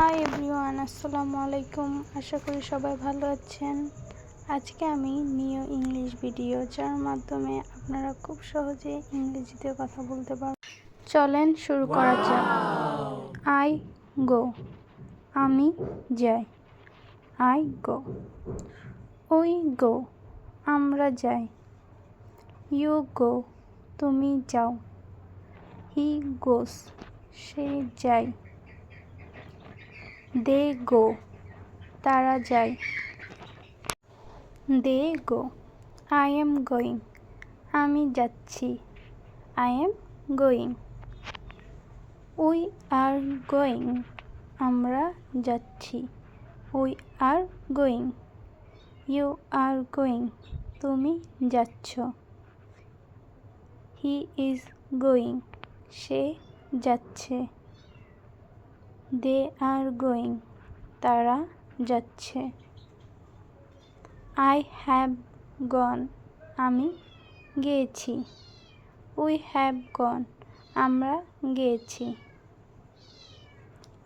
Hi everyone আসসালামু আলাইকুম। আশা করি সবাই ভালো আছেন। আজকে আমি নিউ ইংলিশ ভিডিও যার মাধ্যমে আপনারা খুব সহজে ইংরেজিতে কথা বলতে পারবেন চলেন শুরু করা যাক। I go. আমি যাই। I go. উই গো আমরা যাই। ইউ গো তুমি যাও। হি গোস সে যায় দে গো, তারা যায়। They go I am going আমি যাচ্ছি। I am going we are going আমরা যাচ্ছি। We are going you are going তুমি যাচ্ছ। হি ইজ গোয়িং সে যাচ্ছে। দে আর গোয়িং, তারা যাচ্ছে। আই হ্যাভ গন, আমি গিয়েছি। উই হ্যাভ গন, আমরা গিয়েছি।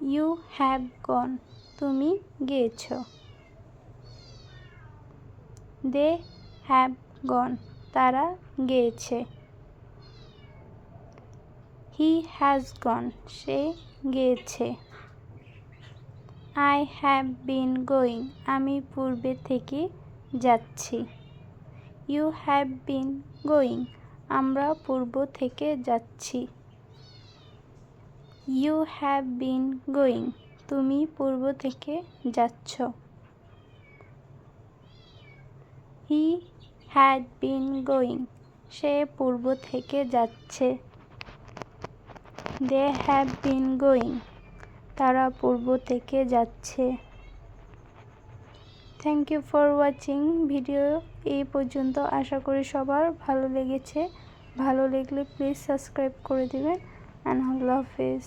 ইউ হ্যাভ গন, তুমি গিয়েছ। দে হ্যাভ গন, তারা গিয়েছে। হি হ্যাজ গন, সে গিয়েছে। আই হ্যাভ বিন গোয়িং আমি পূর্বে থেকে যাচ্ছি। ইউ হ্যাভ বিন গোয়িং আমরা পূর্ব থেকে যাচ্ছি। ইউ হ্যাভ বিন গোয়িং তুমি পূর্ব থেকে যাচ্ছ। হি হ্যাড বিন গোয়িং সে পূর্ব থেকে যাচ্ছে। দে হ্যাভ বিন গোয়িং তারা পূর্ব থেকে যাচ্ছে। Thank you for watching video এই পর্যন্ত। আশা করি সবার ভালো লেগেছে। ভালো লাগলে প্লিজ সাবস্ক্রাইব করে দেবেন। অ্যান্ড আল্লাহ হাফেজ।